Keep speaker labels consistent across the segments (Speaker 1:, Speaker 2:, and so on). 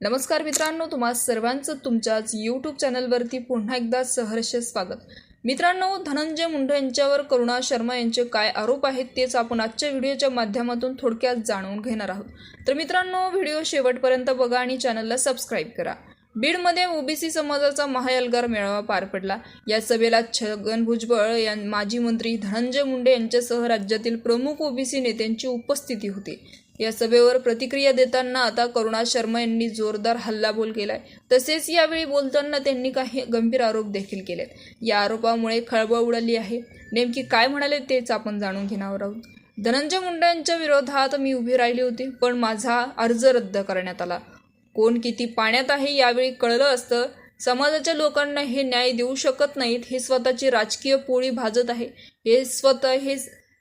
Speaker 1: नमस्कार मित्रांनो तुम्हा सर्वांचं तुमच्याच यूट्यूब चॅनलवरती पुन्हा एकदा सहर्ष स्वागत. मित्रांनो धनंजय मुंडे यांच्यावर करुणा शर्मा यांचे काय आरोप आहेत तेच आपण आजच्या व्हिडिओच्या माध्यमातून थोडक्यात जाणून घेणार आहोत. तर मित्रांनो व्हिडिओ शेवटपर्यंत बघा आणि चॅनलला सबस्क्राईब करा. बीडमध्ये ओबीसी समाजाचा महायलगार मेळावा पार पडला. या सभेला छगन भुजबळ या माजी मंत्री धनंजय मुंडे यांच्यासह राज्यातील प्रमुख ओबीसी नेत्यांची उपस्थिती होती. या सभेवर प्रतिक्रिया देताना आता करुणा शर्मा यांनी जोरदार हल्लाबोल केलाय. तसेच यावेळी बोलताना त्यांनी काही गंभीर आरोप देखील केलेत. या आरोपामुळे खळबळ उडाली आहे. नेमकी काय म्हणाले तेच आपण जाणून घेणार आहोत. धनंजय मुंडे यांच्या विरोधात मी उभी राहिली होती पण माझा अर्ज रद्द करण्यात आला. कोण किती पाण्यात आहे यावेळी कळलं असतं. समाजाच्या लोकांना हे न्याय देऊ शकत नाहीत हे स्वतःची राजकीय पोळी भाजत आहे. हे स्वतः हे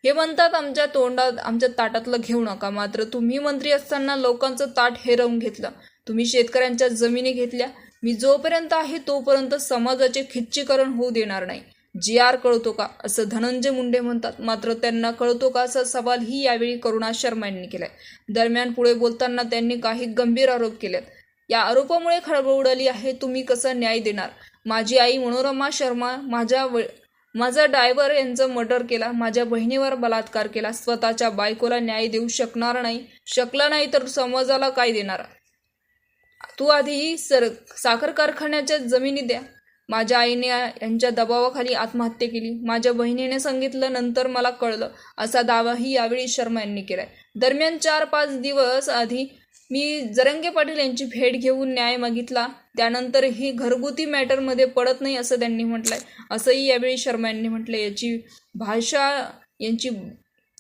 Speaker 1: हे म्हणतात आमच्या तोंडात आमच्या ताटातलं घेऊ नका. मात्र तुम्ही मंत्री असताना लोकांचं ताट हेरवून घेतलं. तुम्ही शेतकऱ्यांच्या जमिनी घेतल्या. मी जोपर्यंत आहे तोपर्यंत समाजाचे खिच्चीकरण होऊ देणार नाही. जी आर कळतो का? असं धनंजय मुंडे म्हणतात. मात्र त्यांना कळतो का? असा सवालही यावेळी करुणा शर्मा यांनी केलाय. दरम्यान पुढे बोलताना त्यांनी काही गंभीर आरोप केलेत. या आरोपामुळे खळबळ उडाली आहे. तुम्ही कसा न्याय देणार? माझी आई मनोरमा शर्मा माझ्या व माझा ड्रायव्हर यांचं मर्डर केला. माझ्या बहिणीवर बलात्कार केला. स्वतःच्या बायकोला न्याय देऊ शकणार नाही. शकला नाही तर समाजाला काय देणार? तू आधी सर साखर कारखान्याच्या जमिनी द्या. माझ्या आईने यांच्या दबावाखाली आत्महत्या केली. माझ्या बहिणीने सांगितलं नंतर मला कळलं. असा दावाही यावेळी शर्मा यांनी केलाय. दरम्यान चार पाच दिवस आधी मी जरंगे पाटील यांची भेट घेऊन न्याय मागितला. त्यानंतर ही घरगुती मॅटरमध्ये पडत नाही असं त्यांनी म्हटलंय. असंही यावेळी शर्मा यांनी म्हटलंय. याची भाषा यांची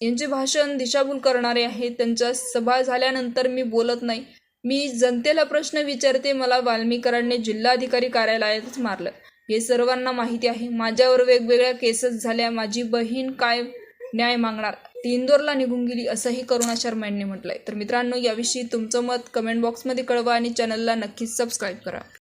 Speaker 1: यांचे भाषण दिशाभूल करणारे आहे त्यांच्या सभा झाल्यानंतर मी बोलत नाही. मी जनतेला प्रश्न विचारते मला वाल्मीकरांनी जिल्हाधिकारी कार्यालयातच मारलं. हे सर्वांना माहिती आहे. माझ्यावर वेगवेगळ्या केसेस झाल्या. माझी बहीण काय न्याय मागणार. ती इंदोरला निघून गेली असंही करुणा शर्मा यांनी म्हटलंय. तर मित्रांनो याविषयी तुमचं मत कमेंट बॉक्समध्ये कळवा आणि चॅनलला नक्कीच सबस्क्राईब करा.